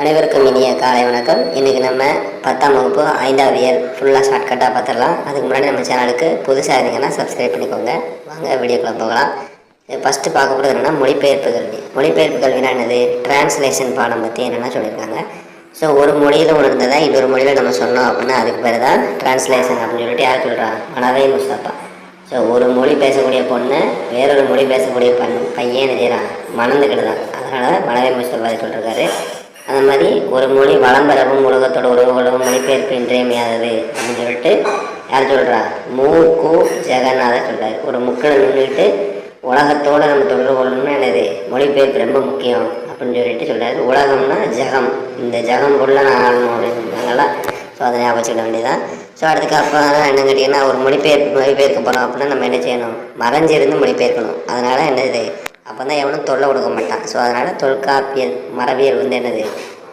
அனைவருக்கும் இனிய காலை வணக்கம். இன்றைக்கி நம்ம பத்தாம் வகுப்பு ஐந்தாவது இயர் ஃபுல்லாக ஷார்ட்கட்டாக பார்த்துடலாம். அதுக்கு முன்னாடி நம்ம சேனலுக்கு புதுசாக இருந்தீங்கன்னா சப்ஸ்கிரைப் பண்ணிக்கோங்க. வாங்க வீடியோக்குள்ள போகலாம். ஃபஸ்ட்டு பார்க்க போகிறது என்னென்னா மொழிபெயர்ப்பு கல்வி. மொழிபெயர்ப்பு கல்வினா என்னது? டிரான்ஸ்லேஷன் பாடம் பற்றி என்னென்னா சொல்லியிருக்காங்க? ஸோ ஒரு மொழியில் உணர்ந்ததை இன்னொரு மொழியில் நம்ம சொன்னோம் அப்படின்னா அதுக்கு பேர் தான் டிரான்ஸ்லேஷன் அப்படின்னு சொல்லிட்டு யார் சொல்கிறாங்க மனவே முஸ்தப்பா ஸோ ஒரு மொழி பேசக்கூடிய பொண்ணு வேறொரு மொழி பேசக்கூடிய பண் பையன் நினைக்கிறான் மணந்துக்கிட்டு தான். அதனால் மனவே முஸ்தப்பா சொல்லியிருக்காரு அது மாதிரி ஒரு மொழி வளம் பெறவும் உலகத்தோட உறவுகளும் மொழிபெயர்ப்பு இன்றியமையாதது அப்படின்னு சொல்லிட்டு யார் சொல்கிறா மூ. கு. ஜெகநாதர் சொல்கிறார் ஒரு முக்கில் நின்றுட்டு உலகத்தோடு நம்ம தொடர்பு கொள்ளணும்னா என்னது? மொழிபெயர்ப்பு ரொம்ப முக்கியம் அப்படின்னு சொல்லிட்டு சொல்கிறார் உலகம்னா ஜெகம். இந்த ஜெகம் உள்ள நான் ஆளணும் அப்படின்னு ஸோ அதை ஞாபகம் வச்சுக்க வேண்டியதான் ஸோ அடுத்துக்கு அப்புறம் என்ன கேட்டிங்கன்னா ஒரு மொழிபெயர்ப்பு மொழிபெயர்க்க போகிறோம் அப்படின்னா நம்ம என்ன செய்யணும்? மறைஞ்சிருந்து மொழிபெயர்க்கணும். அதனால் என்னது அப்போ தான் எவனும் தொல்லை கொடுக்க மாட்டான். ஸோ அதனால் தொல்காப்பியல் மரபியல் வந்து என்னது?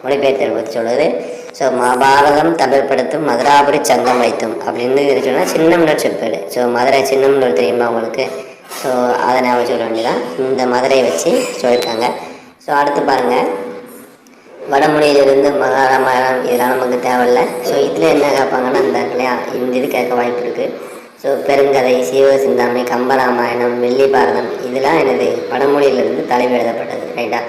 மொழிபெயர்த்தல் பற்றி சொல்லுது ஸோ மகாபாரதம் தமிழ்படுத்தும் மதுராபுரி சங்கம் வைத்தும் அப்படின்னு இது சொன்னால் சின்னம்னு சொல்லிப்பாரு ஸோ மதுரை சின்னம்னு தெரியுமா உங்களுக்கு? ஸோ அதை நான் சொல்ல வேண்டியதான் இந்த மதுரையை வச்சு சொல்லியிருக்காங்க. ஸோ அடுத்து பாருங்கள் வடமொழியிலிருந்து மகாராமாயணம் இதெல்லாம் நமக்கு தேவையில்லை. ஸோ இதில் என்ன கேட்பாங்கன்னா இந்த இல்லையா இந்த இது கேட்க வாய்ப்பு இருக்குது ஸோ பெருங்கதை சீவ சிந்தாமணி கம்பராமாயணம் வெள்ளி பாரதம் இதெல்லாம் எனது படமொழியிலிருந்து தலைமை எழுதப்பட்டது ரைட்டா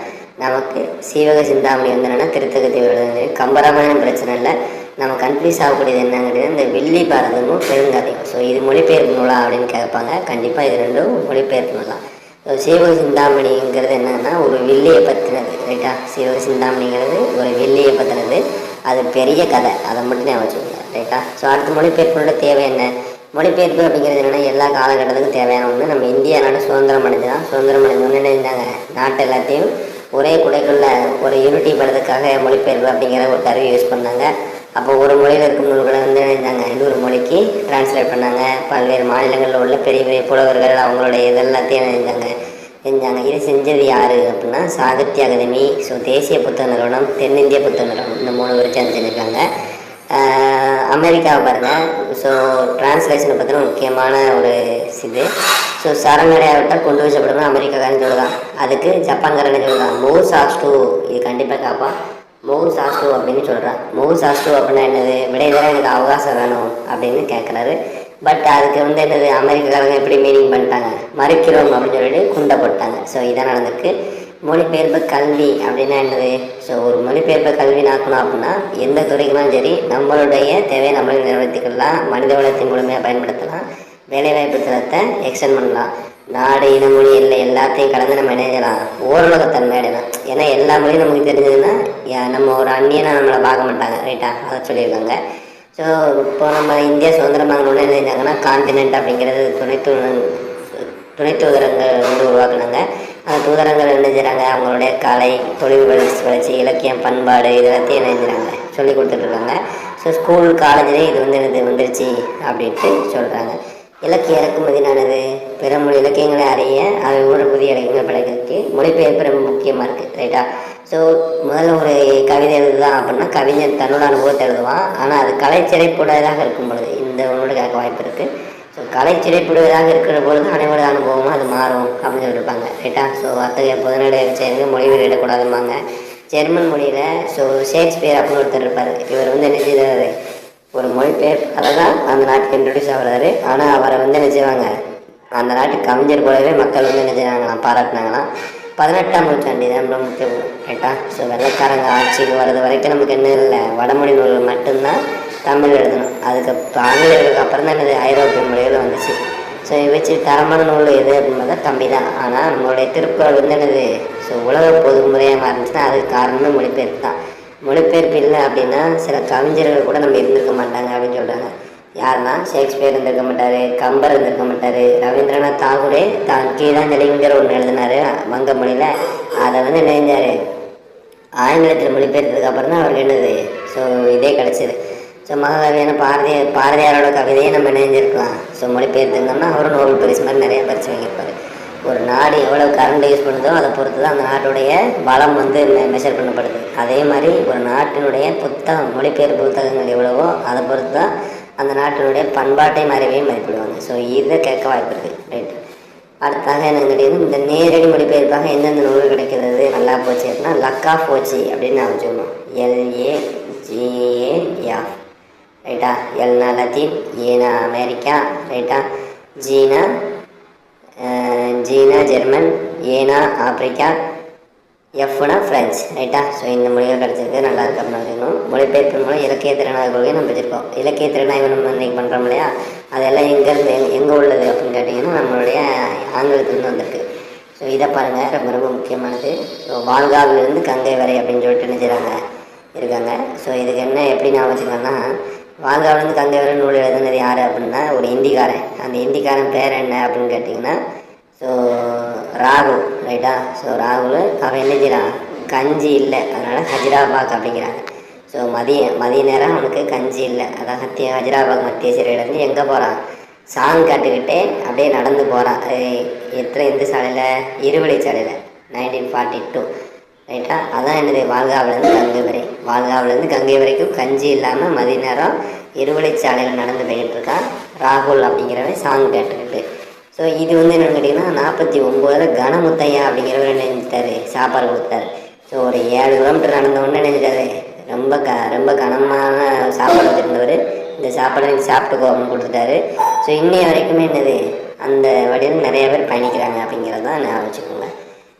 நமக்கு சீவக சிந்தாமணி வந்து என்னென்னா திருத்தகத்தை எழுதுறது கம்பராமாயணம் பிரச்சனை இல்லை. நம்ம கன்ஃபியூஸ் ஆகக்கூடியது என்னங்கிறது இந்த வெள்ளி பாரதமும் பெருங்கதையும். ஸோ இது மொழிபெயர்ப்பு நூலா அப்படின்னு கேட்பாங்க. கண்டிப்பாக இது ரெண்டும் மொழிபெயர்ப்பு நூலா. ஸோ சீவக சிந்தாமணிங்கிறது என்னன்னா ஒரு வெள்ளியை பற்றினது ரைட்டா சீவக சிந்தாமணிங்கிறது ஒரு வெள்ளியை பற்றினது அது பெரிய கதை. அதை மட்டும் ஞாபகம் வச்சுக்கோங்க ரைட்டா ஸோ அடுத்த மொழிபெயர்ப்போட தேவை என்ன? மொழிபெயர்ப்பு அப்படிங்கிறது என்னென்னா எல்லா காலகட்டத்துக்கும் தேவையான ஒன்று நம்ம இந்தியா நாடு சுதந்திரம் அடைஞ்சுதான். சுதந்திரம் அடைஞ்சோன்னு என்ன நாட்டு எல்லாத்தையும் ஒரே குடைக்குள்ள ஒரு யூனிட்டி படுறதுக்காக மொழிபெயர்ப்பு அப்படிங்கிற ஒரு கருவி யூஸ் பண்ணாங்க. அப்போ ஒரு மொழியில் இருக்கும் நூல்களை வந்து நினைஞ்சாங்க இன்னொரு மொழிக்கு டிரான்ஸ்லேட் பண்ணாங்க. பல்வேறு மாநிலங்களில் உள்ள பெரிய பெரிய புலவர்கள் அவங்களுடைய இது எல்லாத்தையும் நினைந்தாங்க செஞ்சாங்க. இது செஞ்சது யார் அப்படின்னா சாகித்ய அகாதமி ஸோ தேசிய புத்தக நிறுவனம் தென்னிந்திய புத்தக நிறுவனம். இந்த மூணு பேரும் சேர்ந்து செஞ்சுருக்காங்க. அமெரிக்காவை பாருங்கள் ஸோ டிரான்ஸ்லேஷனை பற்றின முக்கியமான ஒரு இது. ஸோ சரணடையாவிட்டால் கொண்டு வச்சப்படணும் அமெரிக்காக்காரன் சொல்லுதான் அதுக்கு ஜப்பான்காரன் சொல்லுதான் மோர் சாஸ்டூ இது கண்டிப்பாக காப்பான். மோகு சாஸ்து அப்படின்னு சொல்கிறான் மோகு சாஸ்து அப்படின்னா என்னது? விடைதர எனக்கு அவகாசம் வேணும் அப்படின்னு கேட்குறாரு பட் அதுக்கு வந்து என்னது? அமெரிக்காக்காரங்க எப்படி மீனிங் பண்ணிட்டாங்க? மறுக்கிறோம் அப்படின்னு சொல்லிட்டு குண்டை போட்டாங்க. ஸோ இதான் நடந்திருக்கு. மொழிபெயர்ப்பு கல்வி அப்படின்னா என்னது? ஸோ ஒரு மொழிபெயர்ப்பு கல்வி நாக்கணும் அப்படின்னா எந்த துறைக்குனாலும் சரி நம்மளுடைய தேவையை நம்மளே நிறைவேற்றிக்கலாம் மனித வளத்தின் முழுமையாக பயன்படுத்தலாம் வேலைவாய்ப்பு தரத்தை எக்ஸ்டெண்ட் பண்ணலாம். நாடு இன மொழி இல்லை எல்லாத்தையும் கடந்து நம்ம இணையலாம் ஓரளவுத்தன்மை அடையலாம். ஏன்னா எல்லா மொழியும் நமக்கு தெரிஞ்சதுன்னா நம்ம ஒரு அந்நியனை நம்மளை பார்க்க மாட்டாங்க ரைட்டா அதை சொல்லியிருக்காங்க. ஸோ இப்போ நம்ம இந்தியா சுதந்திரமாகணும்னு என்ன செஞ்சாங்கன்னா கான்டினென்ட் அப்படிங்கிறது துணைத்து துணை வந்து உருவாக்குனாங்க. தூதரங்கள் என்ன செய்கிறாங்க அவங்களுடைய கலை தொழில் வளர்ச்சி வளர்ச்சி இலக்கியம் பண்பாடு இது எல்லாத்தையும் என்ன செஞ்சுறாங்க சொல்லி கொடுத்துட்ருக்காங்க ஸோ ஸ்கூல் காலேஜ்லேயே இது வந்து இது வந்துருச்சு அப்படின்ட்டு சொல்கிறாங்க இலக்கிய இறக்குமதியானது பிற மொழி இலக்கியங்களை அறிய அதோட புதிய இலக்கியங்கள் படைக்கிறதுக்கு மொழிபெயர்ப்பு ரொம்ப முக்கியமாக இருக்குது ரைட்டா ஸோ முதல்ல ஒரு கவிதை எழுதுதான் அப்படின்னா கவிஞர் தன்னோட அனுபவத்தை எழுதுவான். ஆனால் அது கலைச்சிறைப்புடையதாக இருக்கும் பொழுது இந்த உன்னோட கேட்க வாய்ப்பு இருக்குது கலை சிறைப்படுவதாக இருக்கிற பொழுது அனைவரது அனுபவமும் அது மாறும் அப்படின்னு சொல்லியிருப்பாங்க ரைட்டா ஸோ அத்தகைய பொதுநடை சேர்ந்து மொழி வெளியிடக்கூடாதும்பாங்க. ஜெர்மன் மொழியில் ஸோ ஷேக்ஸ்பியர் அப்படின்னு ஒருத்தர் இருப்பார். இவர் வந்து என்ன செய்தார் ஒரு மொழிபெயர்ப்பாளர் தான் அந்த நாட்டுக்கு இன்ட்ரடியூஸ் ஆகிறாரு. ஆனால் அவரை வந்து என்ன செய்வாங்க? அந்த நாட்டு கவிஞர் போலவே மக்கள் வந்து என்ன செய்வாங்களாம்? பாராட்டினாங்களாம். பதினெட்டாம் நூற்றாண்டு தான் ரொம்ப முக்கியம் ரைட்டா ஸோ வெள்ளைக்காரங்க ஆட்சிக்கு வர்றது வரைக்கும் நமக்கு என்ன இல்லை? வடமொழி நூல்கள் மட்டும்தான் தமிழ் எழுதணும். அதுக்கு ஆங்கிலேயர்களுக்கு அப்புறம் தான் என்னது ஐரோப்பிய மொழிகள் வந்துச்சு. ஸோ இதை வச்சு தரமான நூல் எது அப்படின்னு பார்த்தா தம்பி தான். ஆனால் நம்மளுடைய திருக்குறள் வந்து என்னது ஸோ உலக பொதுமுறையாக மாறிச்சுன்னா அதுக்கு காரணம் மொழிபெயர்ப்பு தான். மொழிபெயர்ப்பு இல்லை அப்படின்னா சில கவிஞர்கள் கூட நம்ம இருந்திருக்க மாட்டாங்க அப்படின்னு சொல்கிறாங்க யாருன்னா ஷேக்ஸ்பியர் இருந்திருக்க மாட்டார் கம்பர் இருந்திருக்க மாட்டார் ரவீந்திரநாத் தாகூரே தான் கீழாஞ்சலிங்கிற ஒன்று எழுதினாரு வங்க மொழியில். அதை வந்து நினைஞ்சார் ஆங்கிலத்தில் மொழிபெயர்த்ததுக்கு அப்புறம் தான் அவருக்கு என்னது ஸோ இதே கிடச்சிது. ஸோ மகாகவியான பாரதியார் பாரதியாரோட கவிதையை நம்ம நினைஞ்சிருக்கலாம் ஸோ மொழிபெயர்த்திருந்தோம்னா அவரும் நோபல் பரிசு மாதிரி நிறைய பரிசு வாங்கியிருப்பார். ஒரு நாடு எவ்வளோ கரண்ட் யூஸ் பண்ணுதோ அதை பொறுத்து தான் அந்த நாட்டுடைய பலம் வந்து மெஷர் பண்ணப்படுது. அதே மாதிரி ஒரு நாட்டினுடைய புத்தகம் மொழிபெயர்ப்பு புத்தகங்கள் எவ்வளவோ அதை பொறுத்து தான் அந்த நாட்டினுடைய பண்பாட்டை மாதிரியே மதிப்பிடுவாங்க ஸோ இதை கேட்க வாய்ப்பு இருக்குது ரைட் அடுத்தாக என்ன கேட்டீங்கன்னா இந்த நேரடி மொழிபெயர்ப்பாக எந்தெந்த நூல் கிடைக்கிறது நல்லா போச்சு அப்படின்னா லக்கா போச்சு அப்படின்னு நான் சொல்லணும் எல்ஏ ஜிஏ ரைட்டா எல்னா லத்தீன் ஏனா அமெரிக்கா ரைட்டா ஜீனா ஜீனா ஜெர்மன் ஏனா ஆப்பிரிக்கா எஃப்னா ஃப்ரெஞ்ச் ரைட்டா ஸோ இந்த மொழிகள் கிடச்சிருக்கு. நல்லா இருக்கு. அப்படின்னு வச்சுக்கணும் மொழிபெயர்ப்பு மூலம் இலக்கிய திறனாய்வு கொள்கையை நம்ம வச்சுருக்கோம் இலக்கிய திறனாய்வு நம்ம இன்றைக்கி பண்ணுறோம் இல்லையா? அதெல்லாம் எங்கேருந்து எங்கே உள்ளது அப்படின்னு கேட்டிங்கன்னா நம்மளுடைய ஆங்கிலத்துலேருந்து வந்திருக்கு. ஸோ இதை பாருங்கள் ரொம்ப ரொம்ப முக்கியமானது. ஸோ வால்காவிலிருந்து கங்கை வரை அப்படின்னு சொல்லிட்டு என்ன இருக்காங்க. ஸோ இதுக்கு என்ன எப்படி நான் வச்சுக்கோன்னா வால்காவிலேருந்து கங்கை நூல் எழுதுனது யார் அப்படின்னா ஒரு இந்திக்காரன். அந்த இந்திக்காரன் பேர் என்ன அப்படின்னு கேட்டிங்கன்னா ஸோ ராகுல் ரைட்டா ஸோ ராகுல் அவன் என்ன செய்கிறான் கஞ்சி இல்லை. அதனால் ஹஜிராபாக் அப்படிங்கிறாங்க. ஸோ மதிய மதிய நேரம் அவனுக்கு கஞ்சி இல்லை. அதான் ஹத்திய ஹஜிராபாக் மத்திய சிறையிலேருந்து எங்கே போகிறான் சாங் கட்டுக்கிட்டே அப்படியே நடந்து போகிறான் எத்தனை எந்த சாலையில்? இருவழி சாலையில். நைன்டீன் ஃபார்ட்டி டூ ரைட்டா அதான் என்னது வாழ்காவிலேருந்து கங்கை வரை வாழ்காவிலேருந்து கங்கை வரைக்கும் கஞ்சி இல்லாமல் மதிய நேரம் இருவழிச்சாலையில் நடந்து போயிட்டுருக்கான் ராகுல் அப்படிங்கிறவன் சாங் கேட்டுக்கிட்டு. ஸோ இது வந்து என்னென்னு கேட்டிங்கன்னா நாற்பத்தி ஒம்போதில் கனமுத்தையா அப்படிங்கிறவர் என்ன செஞ்சிட்டாரு சாப்பாடு கொடுத்தாரு. ஸோ ஒரு ஏழு கிலோமீட்டர் நடந்த உடனே ரொம்ப க ரொம்ப கனமான சாப்பாடு வச்சுருந்தவர். இந்த சாப்பாடை நீங்கள் சாப்பிட்டுக்கோ அப்படின்னு கொடுத்துட்டாரு. ஸோ இன்னைய வரைக்குமே என்னது? அந்த வழியில் நிறைய பேர் பயணிக்கிறாங்க அப்படிங்கிறது தான் நான் வச்சுக்கோங்க.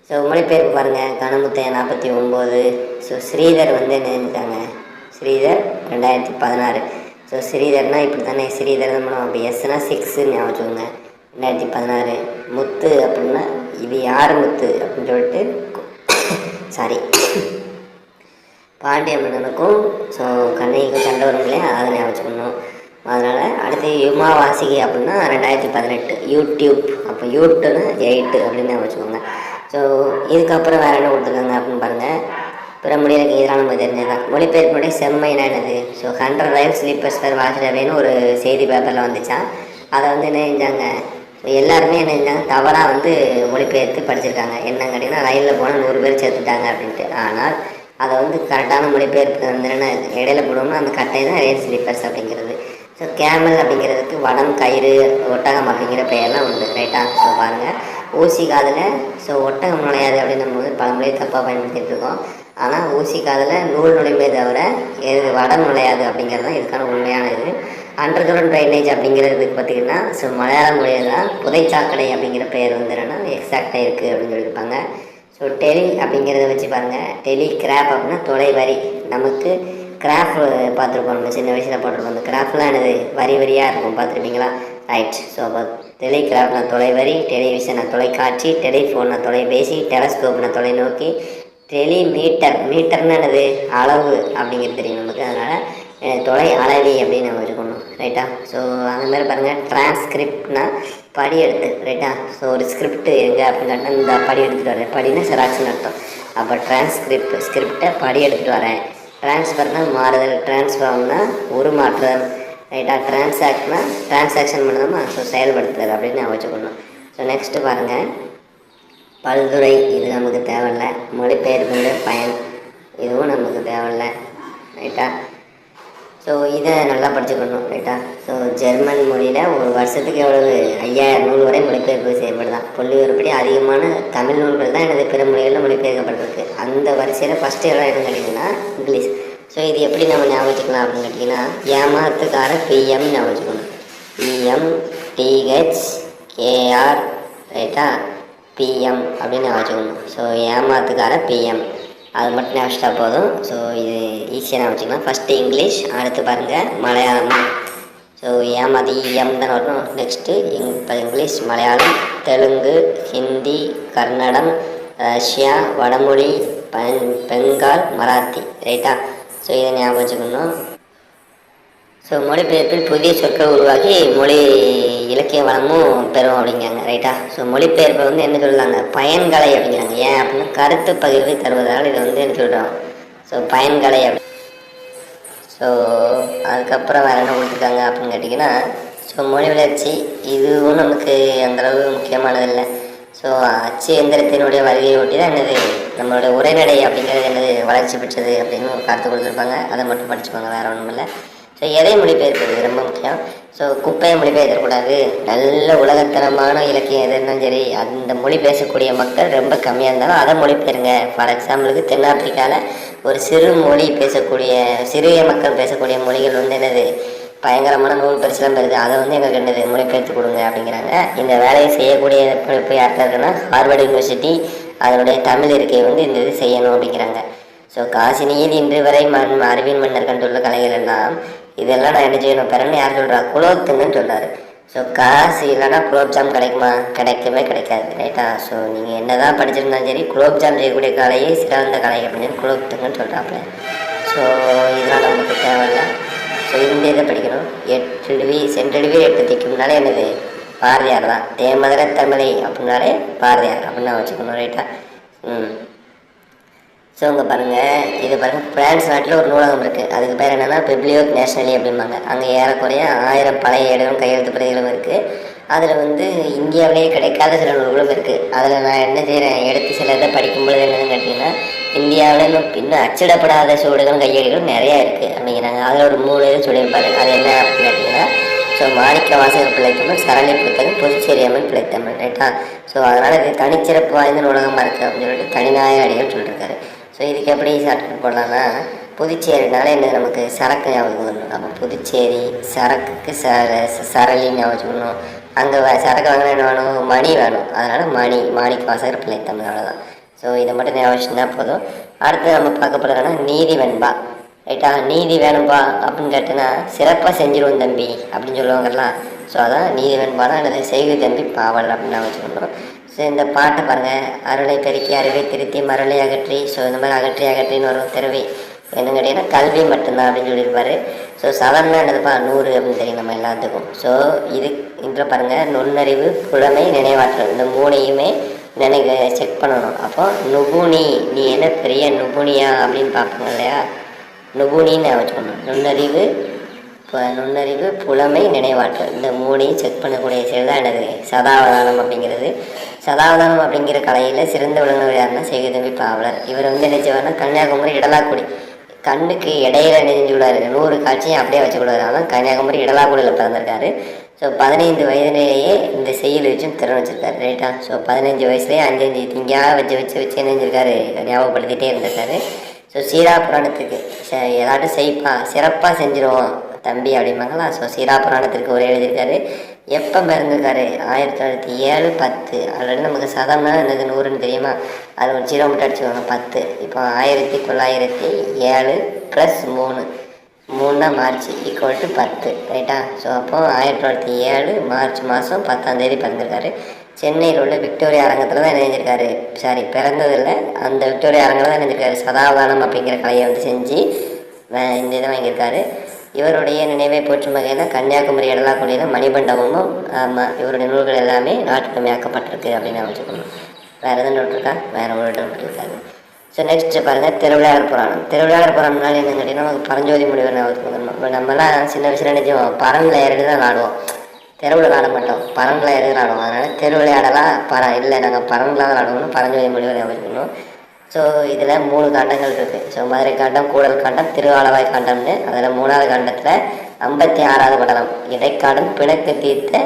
ஸோ மொழிபெயர்ப்பு பாருங்கள் கனமுத்தையா நாற்பத்தி ஒம்பது. ஸோ ஸ்ரீதர் வந்து என்ன ஸ்ரீதர் ரெண்டாயிரத்தி பதினாறு. ஸோ ஸ்ரீதர்னா இப்படி தானே ஸ்ரீதர் தான் பண்ணுவோம் அப்போ எஸ்னா சிக்ஸுன்னு ஞாபகம் வச்சுக்கோங்க. ரெண்டாயிரத்தி பதினாறு. முத்து அப்படின்னா இது யார் முத்து? அப்படின்னு சொல்லிட்டு சாரி பாண்டிய மன்னனுக்கும் ஸோ கண்ணைக்கும் சண்டை அதை ஞாபகம் வச்சுக்கணும். அதனால் அடுத்து யுமா வாசிகை அப்படின்னா ரெண்டாயிரத்தி பதினெட்டு. யூடியூப் அப்போ யூட்டுன்னு எயிட்டு அப்படின்னு ஞாபகம் வச்சுக்கோங்க. ஸோ இதுக்கப்புறம் வேறு என்ன கொடுத்துருக்காங்க அப்படின்னு பாருங்கள் பிற மொழிகளுக்கு எதிரான நம்ம தெரிஞ்சதுதான் மொழிபெயர்ப்புடைய செம்மை என்னது? ஸோ ஹண்ட்ரட் ரயில் ஸ்லீப்பர்ஸ் பேர் வாசிடவேன்னு ஒரு செய்தி பேப்பரில் வந்துச்சான் அதை வந்து என்ன செஞ்சாங்க? எல்லாருமே என்ன செஞ்சாங்க? தவறாக வந்து மொழிபெயர்த்து படிச்சிருக்காங்க. என்னன்னு கேட்டிங்கன்னா ரயிலில் போனால் நூறு பேர் சேர்த்துட்டாங்க அப்படின்ட்டு. ஆனால் அதை வந்து கரெக்டான மொழிபெயர்ப்பு வந்து என்ன இடையில போடுவோம்னா அந்த கட்டை தான் ரயில் ஸ்லீப்பர்ஸ் அப்படிங்கிறது. ஸோ கேமல் அப்படிங்கிறதுக்கு வடம் கயிறு ஒட்டகம் அப்படிங்கிற பெயர்லாம் உண்டு. ரைட்டாக ஸோ பாருங்கள் ஊசி காதில் ஸோ ஒட்டகம் நுழையாது அப்படின்னு நம்ம வந்து பழமொழியை தப்பாக பயன்படுத்திகிட்டு இருக்கோம். ஆனால் ஊசி காதில் நூல் நுழைமே தவிர எது வடம் நுழையாது அப்படிங்கிறது தான் இதுக்கான உண்மையான இது அண்டர் கிரவுண்ட் ட்ரைனேஜ் அப்படிங்கிறதுக்கு பார்த்தீங்கன்னா ஸோ மலையாள மொழியில் தான் புதைச்சாக்கடை அப்படிங்கிற பெயர் வந்து என்னென்னா எக்ஸாக்டாக இருக்குது அப்படின்னு சொல்லியிருப்பாங்க. ஸோ டெலி அப்படிங்கிறத வச்சு பாருங்கள் டெலி கிராப் அப்படின்னா தொலைவரி. நமக்கு கிராஃப் பார்த்துருப்போம் நம்ம சின்ன வயசில் போட்டிருப்போம். அந்த கிராஃப்லாம் என்னது? வரி வரியாக இருக்கும். பார்த்துருப்பீங்களா? ரைட் ஸோ அப்போ டெலிகிராஃப்னா தொலைவரி டெலிவிஷனை தொலைக்காட்சி டெலிஃபோனை தொலைபேசி டெலஸ்கோப்னா தொலைநோக்கி டெலிமீட்டர் மீட்டர்னு என்னது? அளவு அப்படிங்கிறது தெரியும் நமக்கு. அதனால் தொலை அளவி அப்படின்னு நம்ம இருக்கணும். ரைட்டா ஸோ அந்த மாதிரி பாருங்கள் டிரான்ஸ்கிரிப்ட்னா படி எடுத்து ரைட்டா ஸோ ஒரு ஸ்கிரிப்ட் எங்கே அப்படின்னு கேட்டால் இந்த படி எடுத்துகிட்டு வரேன். படினா செராக்ஸ்னு அர்த்தம். அப்போ டிரான்ஸ்கிரிப்ட் ஸ்கிரிப்டை படி எடுத்துகிட்டு வரேன். ட்ரான்ஸ்ஃபர்னா மாறுதல். ட்ரான்ஸ்ஃபார்ம்னா உருமாற்றுதல் ரைட்டாக ட்ரான்சாக்ட்னா ட்ரான்சாக்ஷன் பண்ணுறோமா ஸோ செயல்படுத்துறது அப்படின்னு நான் வச்சுக்கணும். ஸோ நெக்ஸ்ட்டு பாருங்கள் பல்துறை இது நமக்கு தேவையில்லை. மொழிபெயர்ப்பு பயன் இதுவும் நமக்கு தேவையில்லை. ரைட்டாக ஸோ இதை நல்லா படிச்சுக்கணும் ரைட்டா ஸோ ஜெர்மன் மொழியில் ஒரு வருஷத்துக்கு எவ்வளவு? ஐயாயிரம் நூல் வரை மொழிபெயர்ப்பு செய்யப்படுதான். புள்ளி ஒருபடி அதிகமான தமிழ் நூல்கள் தான் எனது பிற மொழிகளில் மொழிபெயர்க்கப்பட்டிருக்கு. அந்த வரிசையில் ஃபஸ்ட்டு இடம் கேட்டிங்கன்னா இங்கிலீஷ். ஸோ இது எப்படி நம்ம ஞாபகம் வச்சுக்கலாம் அப்படின்னு கேட்டிங்கன்னா ஏமாத்துக்கார பிஎம் ஞாபகம் வச்சுக்கணும் பிஎம் டிஹெச் கேஆர் ரைட்டா? பிஎம் அப்படின்னு ஞாபகம் வச்சுக்கணும் ஸோ ஏமாத்துக்கார பிஎம் அது மட்டும் ஞாபகம் போதும். ஸோ இது ஈஸியாக ஞாபகம் வச்சுக்கலாம். ஃபஸ்ட்டு இங்கிலீஷ் அடுத்து பாருங்கள் மலையாளம். ஸோ ஏமாதி ஏம் தான் வரணும் நெக்ஸ்ட்டு இங் இப்போ இங்கிலீஷ் மலையாளம் தெலுங்கு ஹிந்தி கன்னடம் ரஷ்யா வடமொழி பெங் பெங்கால் மராத்தி. ரைட்டா ஸோ இதை ஞாபகம் வச்சுக்கணும். ஸோ மொழிபெயர்ப்பில் புதிய சொற்கள் உருவாக்கி மொழி இலக்கிய வளமும் பெறும் அப்படிங்கிறாங்க ரைட்டா ஸோ மொழிபெயர்ப்பை வந்து என்ன சொல்லுறாங்க பயன்களை அப்படிங்கிறாங்க. ஏன் அப்படின்னா கருத்து பகிர்வை தருவதால் இதை வந்து என்ன சொல்கிறோம் ஸோ பயன்களை அப்படி. ஸோ அதுக்கப்புறம் வேறு என்ன கொடுத்துருக்காங்க அப்படின்னு கேட்டிங்கன்னா ஸோ மொழி வளர்ச்சி இதுவும் நமக்கு அந்தளவு முக்கியமானதில்லை. ஸோ அச்சு எந்திரத்தினுடைய வருகையை ஒட்டி தான் என்னது? நம்மளோட உரைநடை அப்படிங்கிறது என்னது? வளர்ச்சி பெற்றது அப்படின்னு ஒரு கருத்து கொடுத்துருப்பாங்க. அதை மட்டும் படிச்சுப்பாங்க வேறு ஒன்றும் இல்லை ஸோ எதை மொழிபெயர்ப்பது ரொம்ப முக்கியம்? ஸோ குப்பையை மொழி பேசக்கூடாது நல்ல உலகத்தரமான இலக்கியம் எது இருந்தாலும் சரி அந்த மொழி பேசக்கூடிய மக்கள் ரொம்ப கம்மியாக இருந்தாலும் அதை மொழி பெறுங்க ஃபார் எக்ஸாம்பிளுக்கு தென்னாப்பிரிக்காவில் ஒரு சிறு மொழி பேசக்கூடிய சிறிய மக்கள் பேசக்கூடிய மொழிகள் வந்து என்னது? பயங்கரமான நூல் பரிசுலாம் பெறுது. அதை வந்து எங்களுக்கு என்னது? மொழிபெயர்த்து கொடுங்க அப்படிங்கிறாங்க. இந்த வேலையை செய்யக்கூடிய இப்போ யார்கிட்ட இருக்குன்னா ஹார்வர்டு யூனிவர்சிட்டி அதனுடைய தமிழ் இருக்கையை வந்து இந்த இது செய்யணும் அப்படிங்கிறாங்க. ஸோ காசினியில் இன்று வரை மண் அறிவின் மன்னர் கண்டுள்ள கலைகள் எல்லாம் இதெல்லாம் நான் என்ன செய்யணும்? பிறன்னு யார் சொல்கிறா குலோத்துங்கன்னு சொல்கிறாரு ஸோ காசு இல்லைன்னா குலோப்ஜாம் கிடைக்குமா? கிடைக்கவே கிடைக்காது ரைட்டா ஸோ நீங்கள் என்ன தான் படிச்சிருந்தாலும் சரி குலோப்ஜாம் செய்யக்கூடிய கலையே சிறந்த கலை அப்படின்னு குலோப்துங்கன்னு சொல்கிறாப்புல ஸோ இதெல்லாம் நமக்கு தேவையில்லை. ஸோ இந்த இதை படிக்கணும் எட்டுடுவி சென்றடிவி எட்டு திக்கும்னாலே என்னது? பாரதியார் தான். தேமதுர தமிழை அப்படின்னாலே பாரதியார் அப்படின்னு நான் வச்சுக்கணும் ரைட்டா ம். ஸோ இங்கே பாருங்கள் இது பாருங்கள் பிரான்ஸ் நாட்டில் ஒரு நூலகம் இருக்குது அதுக்கு பேர் என்னென்னா பிப்ளியோக் நேஷனலி அப்படிம்பாங்க. அங்கே ஏறக்குறைய ஆயிரம் பழைய ஏடுகளும் கையெழுத்து பிரதிகளும் இருக்குது அதில் வந்து இந்தியாவிலேயே கிடைக்காத சில நூல்களும் இருக்குது அதில் நான் என்ன செய்கிறேன் எடுத்து சில இதை படிக்கும்பொழுது என்னென்னு கேட்டிங்கன்னா இந்தியாவில் இன்னும் இன்னும் அச்சிடப்படாத சுவடுகளும் கையேடுகளும் நிறையா இருக்குது அப்படிங்கிறாங்க அதில் ஒரு மூணு இது சொல்லியிருப்பாரு அது என்ன அப்படின்னு கேட்டிங்கன்னா ஸோ மாணிக்க வாசகர் பிள்ளைத்தமிழ் சரணி புத்தகம் புதுச்சேரி அம்மன் பிள்ளைத்தமிழ் ரைட்டா ஸோ அதனால் இது தனிச்சிறப்பு வாய்ந்த நூலகமாக இருக்குது அப்படின்னு சொல்லிட்டு தனிநாய அடிகள் சொல்லியிருக்காரு ஸோ இதுக்கு எப்படி ஷார்ட்கட் போடலாம்னா புதுச்சேரினால என்ன நமக்கு சரக்கு ஞாபகம் வரணும் அப்போ புதுச்சேரி சரக்குக்கு சர சரளி ஞாபகம் அங்கே சரக்கு வாங்கினா என்ன வேணும்? மணி வேணும். அதனால் மணி மாணிக்க வாசகர் பிள்ளை தமிழ் அவ்வளோதான் ஸோ இதை மட்டும் ஞாபகம் தான் போதும். அடுத்து நம்ம பார்க்க போகிறதுனா நீதி வேணும்பா ரைட்டா நீதி வேணும்பா அப்படின்னு கேட்டேன்னா சிறப்பாக செஞ்சிருவோம் தம்பி அப்படின்னு சொல்லுவாங்கல்ல. ஸோ அதான் நீதிவன் வேணும்பானா அல்லது செய்கு தம்பி பாவல் அப்படின்னு நான் வச்சுக்கணும் ஸோ இந்த பாட்டை பாருங்கள் அருளை பெருக்கி அறிவை திருத்தி மருளை அகற்றி ஸோ இந்த மாதிரி அகற்றி அகற்றின்னு வரும் திறவி என்னன்னு கேட்டிங்கன்னா கல்வி மட்டும்தான் அப்படின்னு சொல்லியிருப்பாரு. ஸோ சவன்னா என்னதுப்பா நூறு அப்படின்னு தெரியும் நம்ம எல்லாத்துக்கும். ஸோ இது இதில் பாருங்கள் நுண்ணறிவு புலமை நினைவாற்றல். இந்த மூணையுமே நினைக்க செக் பண்ணணும். அப்போ நுபுணி நீ என்ன பெரிய நுபுணியா அப்படின்னு பார்ப்போங்க இல்லையா? நுபுணின்னு வச்சுக்கணும் நுண்ணறிவு இப்போ நுண்ணறிவு புலமை நினைவாற்றல். இந்த மூணையும் செக் பண்ணக்கூடிய செயல் தான் எனது சதாவதானம் அப்படிங்கிறது. சதாவதானம் அப்படிங்கிற கலையில் சிறந்த விளங்குவர் யாருன்னா செய்கதம்பி பாவலர். இவர் வந்து என்ன செய்வார்னா கன்னியாகுமரி இடலாக்குடி. கண்ணுக்கு இடையில நெஞ்சு நூறு காட்சியும் அப்படியே வச்சுக்கூடாது அதான் கன்னியாகுமரி இடலாக்குடியில் பிறந்திருக்காரு. ஸோ பதினைந்து வயதிலேயே இந்த செயல் வச்சும் திறன் வச்சிருக்காரு ரைட்டா ஸோ பதினஞ்சு வயசுலேயே அஞ்சு அஞ்சு திங்காக வச்சு வச்சு வச்சு நினைஞ்சிருக்காரு ஞாபகப்படுத்திகிட்டே இருந்திருக்காரு. ஸோ சீரா புராணத்துக்கு ச- ஏதாட்டும் செய்ப்பா சிறப்பாக செஞ்சிருவோம். தம்பி அப்படிம்பாங்களா ஸோ சீரா புராணத்திற்கு ஒரே எழுதியிருக்காரு. எப்போ பிறந்திருக்காரு ஆயிரத்தி தொள்ளாயிரத்தி ஏழு பத்து. ஆல்ரெடி நமக்கு சதம்னா என்னது நூறுன்னு தெரியுமா? அது ஒரு ஜீரோ மட்டும் அடிச்சுக்கோங்க பத்து. இப்போ ஆயிரத்தி தொள்ளாயிரத்தி ஏழு ப்ளஸ் மூணு. மூணுனா மார்ச் ஈக்குவல் டு பத்து. ரைட்டா ஸோ அப்போ ஆயிரத்தி தொள்ளாயிரத்தி ஏழு மார்ச் மாதம் பத்தாம் தேதி பிறந்திருக்காரு. சென்னையில் உள்ள விக்டோரியா அரங்கத்தில் தான் இணைஞ்சிருக்காரு. சாரி பிறந்ததில்ல அந்த விக்டோரியா அரங்கில் தான் இணைஞ்சிருக்காரு. சதாவதானம் அப்படிங்கிற கலையை வந்து செஞ்சு இந்த இதை வாங்கியிருக்காரு. இவருடைய நினைவை போற்றும் வகையில் கன்னியாகுமரி இடலாக்குடியில் மணிமண்டபமும் ஆமாம் இவருடைய நூல்கள் எல்லாமே நாட்டுக்கமையாக்கப்பட்டிருக்கு அப்படின்னு அமைச்சுக்கணும் வச்சுக்கணும் வேறு எதுவும் டவுட் இருக்கா? வேறு ஒரு டவுட் இருக்காது. ஸோ நெக்ஸ்ட் பாருங்கள் திருவிழாவர் புராணம். திருவிழாவர் புராணம்னால என்னன்னு கேட்டிங்கன்னா நமக்கு பரஞ்சோதி முனிவர் நான் இப்போ நம்மலாம் சின்ன வயசுல நினைச்சோம் பரனில் ஏறிட்டு தான் ஆடுவோம் தெருவில் ஆட மாட்டோம். பரனில் ஏறி ஆடுவோம் அதனால் திருவிளையாடலாம் பர இல்லை நாங்கள் பரனில் தான் ஆடுவோம்னு பரஞ்சோதி முனிவர் ஞாபகம் ஸோ இதில் மூணு காண்டங்கள் இருக்குது ஸோ மதுரை காண்டம் கூடல் காண்டம் திருவாலவாய் காண்டம்னு. அதில் மூணாவது காண்டத்தில் ஐம்பத்தி ஆறாவது படலம். இடைக்காலம் பிணக்கு தீர்த்த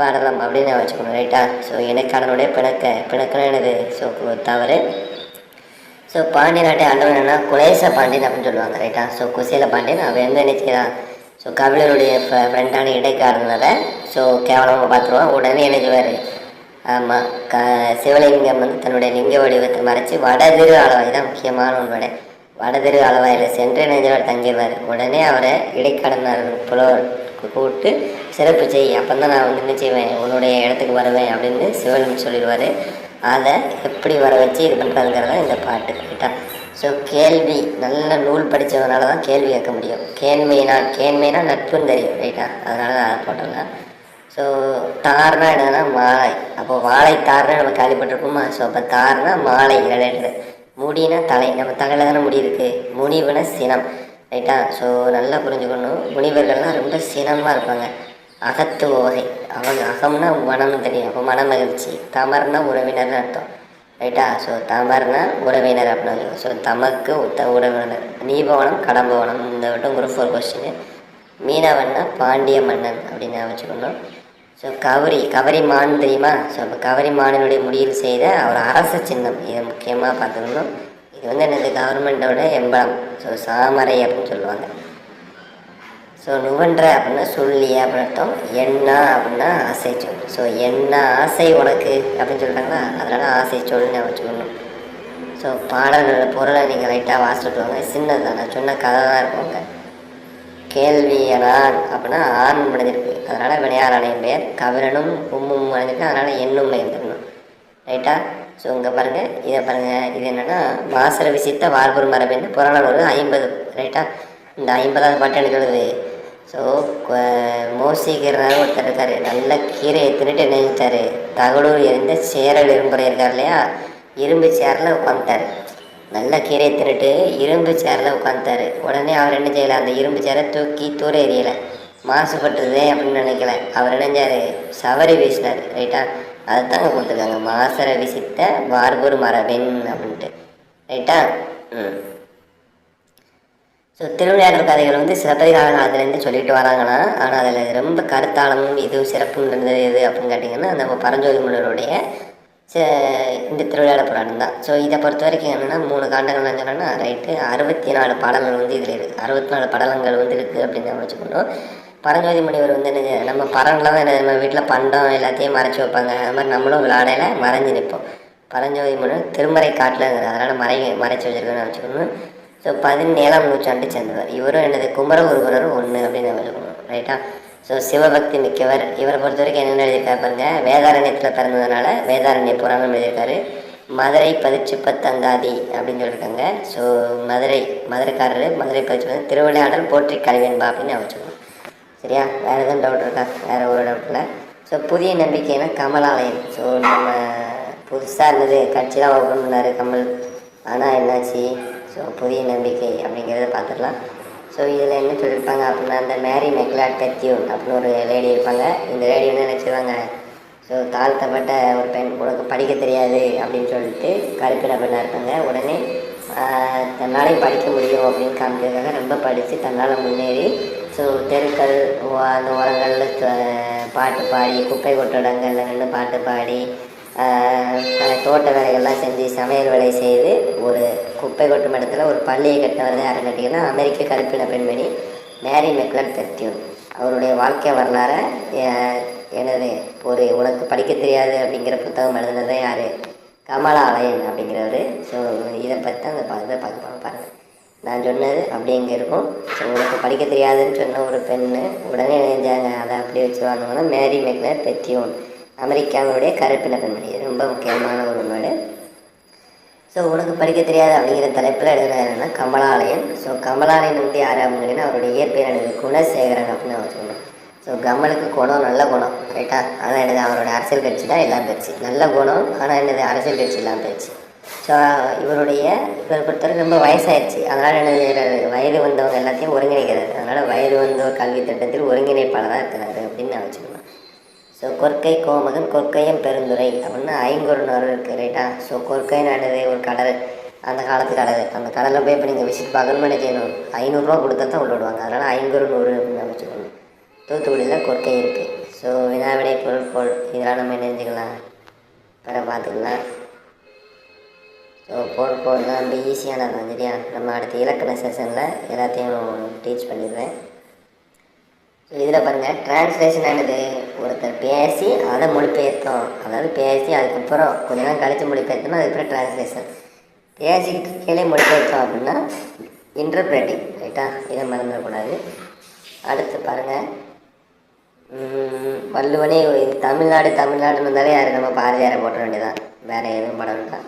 படலம் அப்படின்னு நான் வச்சுக்கணும் ரைட்டா ஸோ இடைக்காலனுடைய பிணக்க பிணக்குன்னு எனது ஸோ தவறு. ஸோ பாண்டிய நாட்டை ஆண்டவன் என்னன்னா குலேச பாண்டியன் அப்படின்னு சொல்லுவாங்க ரைட்டா ஸோ குசேல பாண்டியன் அவன் எந்த நினைச்சுக்கிறான் ஸோ கபிலருடைய ஃப்ரெண்டான இடைக்காரனால ஸோ கேவலமாக பார்த்துருவான். உடனே என்ன ஆமாம் க சிவலிங்கம் வந்து தன்னுடைய லிங்க வடிவத்தை மறைச்சி வடதிரு அளவாய் தான் முக்கியமான உண்மை வடதிரு அளவாயில் சென்று நெஞ்சவர் தங்கிடுவார் உடனே அவரை இடைக்கடனார் புலவர் கூப்பிட்டு சிறப்பு செய் அப்போ தான் நான் வந்து என்ன செய்வேன் உன்னுடைய இடத்துக்கு வருவேன் அப்படின்னு சிவலிங்கம் சொல்லிடுவார். அதை எப்படி வர வச்சு இது பண்ணுறதுங்கிறத இந்த பாட்டு கேட்டான். ஸோ கேள்வி நல்ல நூல் படித்தவனால தான் கேள்வி கேட்க முடியும். கேண்மைனா கேண்மைனா நட்புன்னு தெரியும் ரைட்டா அதனால தான் அதை போட்டோம்னா ஸோ தார்னா என்னன்னா மாலை. அப்போ வாழை தார்னா நம்ம கேள்விப்பட்டிருப்போமா ஸோ அப்போ தார்னா மாலை ரிலேட்டடு முடினா தலை. நம்ம தலையில் தானே முடி இருக்குது முனிவுனா சினம். ரைட்டா? ஸோ நல்லா புரிஞ்சுக்கணும். முனிவர்கள்லாம் ரொம்ப சினமாக இருப்பாங்க. அகத்து ஓகை. அவங்க அகம்னா மனம்னு தெரியும். அப்போ மன மகிழ்ச்சி தமர்னா உறவினர்னு அர்த்தம். ரைட்டா? ஸோ தமர்னா உறவினர் அப்படின்னு ஸோ தமக்கு உத்த உறவினர். நீபவனம் கடம்பவனம். இந்த வட்டம் குரூப் ஃபோர் கொஸ்டின் மீனவன்னா பாண்டிய மன்னன் அப்படின்னு வச்சுக்கணும். ஸோ கவரி கவரி மான் தெரியுமா? ஸோ அப்போ கவரி மானினுடைய முடிவில் செய்த ஒரு அரச சின்னம். இதை முக்கியமாக பார்த்துக்கணும். இது வந்து என்னது? கவர்மெண்ட்டோட எம்பளம். ஸோ சாமரை அப்படின்னு சொல்லுவாங்க. ஸோ நுவன்ற அப்படின்னா சொல்லியே அப்படின்னு அர்த்தம். என்ன அப்படின்னா ஆசை சொல். ஸோ என்ன ஆசை உனக்கு? அப்படின்னு சொல்கிறாங்களா அதனால் ஆசை சொல்லுன்னு வச்சுக்கணும் ஸோ பாடல்களோட பொருளை நீங்கள் லைட்டாக வாசிட்டு வாங்க. சின்னது தான். நான் சொன்ன கதை தான் இருக்குங்க கேள்வி அனான் அப்படின்னா ஆண் மனிதருக்கு அதனால் வினையாராணையும் பெயர் கவிரனும் உம்மும் வரைஞ்சிருக்கு அதனால் எண்ணும் எழுந்துடணும் ரைட்டா ஸோ இங்கே பாருங்கள் இதை பாருங்கள் இது என்னென்னா மாசர விசித்த வார்பூர் மரபின் புறநானூறு ஐம்பது ரைட்டா இந்த ஐம்பதாவது பாட்டு எனக்கு எழுது ஸோ மோசிக்கிறனால ஒருத்தர் இருக்கார். நல்ல கீரையை தின்னுட்டு என்ன தகடூர் எரிந்த சேரல் இரும்புறை இருக்கார் இல்லையா? இரும்பு சேரில் உட்காந்துட்டார் நல்ல கீரையை தின்னுட்டு இரும்பு சேரில் உட்காந்துட்டார் உடனே அவர் என்ன செய்யலை? அந்த இரும்பு சேரை தூக்கி தூர எரியலை மாசுபட்டுருதே அப்படின்னு நினைக்கல. அவர் இணைஞ்சார் சவரி வீசினார். ரைட்டா அதுதாங்க கொடுத்துருக்காங்க. மாசர விசித்த வார்பூர் மரபின் அப்படின்ட்டு. ரைட்டா ம். ஸோ திருவிளையாடல் கதைகள் வந்து சிலப்பதிகார அதுலேருந்து சொல்லிட்டு வராங்கன்னா ஆனால் அதில் ரொம்ப கருத்தாளமும் எதுவும் சிறப்பும் இருந்தது எது அப்படின்னு கேட்டிங்கன்னா நம்ம பரஞ்சோதி முன்னருடைய ச- இந்த திருவிளையாட புராணம் தான். ஸோ இதை பொறுத்த வரைக்கும் என்னென்னா மூணு காண்டங்கள் நான் சொன்னேன்னா ரைட்டு அறுபத்தி நாலு பாடல்கள் வந்து இதில் இருக்குது அறுபத்தி நாலு படலங்கள் வந்து இருக்குது அப்படின்னு நம்ம வச்சுக்கணும். பரஞ்சோதி முனிவர் வந்து என்ன நம்ம பரங்களாம் தான் என்ன நம்ம வீட்டில் பண்டம் எல்லாத்தையும் மறைச்சி வைப்பாங்க. அது மாதிரி நம்மளும் விளாடையில் மறைஞ்சு நிற்போம். பரஞ்சோதி முனிவர் திருமறை காட்டில் அதனால் மறை மறைச்சி வச்சுருக்கோன்னு வச்சுக்கணும் ஸோ பதினேழாம் நூற்றாண்டு சேர்ந்தவர். இவரும் என்னது குமரகுருபரரும் ஒன்று அப்படின்னு நம்ம சொல்லணும் ரைட்டா ஸோ சிவபக்தி மிக்கவர். இவரை பொறுத்த வரைக்கும் என்னென்ன எழுதியிருக்காரு பாருங்க. வேதாரண்யத்தில் பிறந்ததுனால வேதாரண்ய புராணம் எழுதியிருக்காரு. மதுரை பதிச்சு பத்தங்காதி அப்படின்னு சொல்லியிருக்காங்க. ஸோ மதுரை மதுரைக்காரர் மதுரை பதிச்சு பத்து திருவிளையாடல் போற்றி கல்வியன்பா அப்படின்னு நான் வச்சுக்கணும் சரியா? வேறு எதுவும் டவுட் இருக்கா? வேறு ஒரு டவுட் இல்லை. ஸோ புதிய நம்பிக்கைனா கமலாலயம். ஸோ நம்ம புதுசாக இருந்தது கட்சி தான் ஓப்பன் பண்ணார் கமல். ஆனால் என்னாச்சு? ஸோ புதிய நம்பிக்கை அப்படிங்கிறத பார்த்துடலாம் ஸோ இதில் என்ன சொல்லியிருப்பாங்க அப்படின்னா அந்த மேரி மெக்லாட் பெத்தியூன் அப்படின்னு ஒரு லேடி இருப்பாங்க. இந்த லேடி வந்து நினச்சிருவாங்க ஸோ தாழ்த்தப்பட்ட ஒரு பெண் உனக்கு படிக்க தெரியாது அப்படின்னு சொல்லிட்டு கருப்பிட பெண்ணாக இருப்பாங்க. உடனே ஆஹ், தன்னாலே படிக்க முடியும் அப்படின்னு காமிக்கிறதுக்காக ரொம்ப படித்து தன்னால் முன்னேறி ஸோ தெருக்கள் அந்த ஓரங்களில் பாட்டு பாடி குப்பை கொட்டடங்களில் நின்று பாட்டு பாடி தோட்ட வேலைகள்லாம் செஞ்சு சமையல் வேலை செய்து ஒரு குப்பை கொட்டும் இடத்துல ஒரு பள்ளியை கட்டவர் யாருன்னு கேட்டிங்கன்னா அமெரிக்க கருப்பின பெண்மணி மேரி மெக்லட் பெர்த்தியூன் அவருடைய வாழ்க்கை வரலாறை எனது ஒரு உனக்கு படிக்க தெரியாது அப்படிங்கிற புத்தகம் எழுதுனது யார்? கமலாலயன் அப்படிங்கிறவர். ஸோ இதை பற்றி தான் அந்த பார்க்க பார்க்க பாருங்கள் நான் சொன்னது அப்படி இங்கே இருக்கும். ஸோ உனக்கு படிக்க தெரியாதுன்னு சொன்ன ஒரு பெண்ணு உடனே நினைஞ்சாங்க அதை அப்படியே வச்சு வாழ்ந்தவங்கன்னா மேரி மெக்னர் பெத்தியோன் அமெரிக்காவுடைய கருப்பின பெண்மணி. இது ரொம்ப முக்கியமான ஒரு வேர்டு ஸோ உனக்கு படிக்க தெரியாது அப்படிங்கிற தலைப்பில் எழுதுறாருன்னா கமலாலயன். ஸோ கமலாலயன் வந்து யார் அப்படின்னா அவருடைய இயற்பெயர் எனது குணசேகரன் அப்படின்னு அவர் சொன்னோம் ஸோ கமலுக்கு குணம் நல்ல குணம் ரைட்டா ஆனால் என்னது? அவரோட அரசியல் கட்சி தான் எல்லாம் பேச்சு நல்ல குணம் ஆனால் என்னது? அரசியல் கட்சி எல்லாம் பேச்சு ஸோ இவருடைய இவரை பொறுத்தவரை ரொம்ப வயசாயிடுச்சு. அதனால் என்ன செய்யறாரு? வயது வந்தவங்க எல்லாத்தையும் ஒருங்கிணைக்கிறார். அதனால் வயது வந்தோர் கல்வி திட்டத்தில் ஒருங்கிணைப்பாளராக இருக்கிறாரு அப்படின்னு நான் வச்சுக்கணும். ஸோ கொற்கை கோமகன் கொற்கையும் பெருந்துரை அப்படின்னு ஐங்குறுநர் இருக்குது ரைட்டா ஸோ கொற்கை நாடுது ஒரு கடல். அந்த காலத்து கடல். அந்த கடலில் போய் இப்போ நீங்கள் விசிட் பார்க்கணும்னு செய்யணும் ஐநூறுரூவா கொடுத்தா தான் உள்ள விடுவாங்க அதனால் ஐங்குறுநூறு அப்படின்னு வச்சுக்கணும். தூத்துக்குடியில் கொற்கை இருக்குது ஸோ வினாவிடை பொருட்கள் இதெல்லாம் நம்ம என்ன பிற பார்த்துக்கலாம். ஸோ பொருட்போல் வந்து ரொம்ப ஈஸியானது தான் சரியா? நம்ம அடுத்த இலக்கண செஷனில் எல்லாத்தையும் டீச் பண்ணிடுவேன். இதில் பாருங்கள் டிரான்ஸ்லேஷன் ஆனது ஒருத்தர் பேசி அதை மொழிபெயர்த்தோம். அதாவது பேசி அதுக்கப்புறம் கொஞ்ச நேரம் கழித்து மொழிபெயர்த்தோம்னா அதுக்கப்புறம் டிரான்ஸ்லேஷன் பேசிக்கிட்டு கீழே மொழிபெயர்த்தோம் அப்படின்னா இன்டர்பிரேட்டிங் ரைட்டா இதை மறந்துடக்கூடாது. அடுத்து பாருங்கள் வள்ளுவனே தமிழ்நாடு தமிழ்நாடுன்னு வந்தாலே யாரும் நம்ம பாரதியாரை போட்ட வேண்டியதான் வேறு எதுவும் படம் வேண்டாம்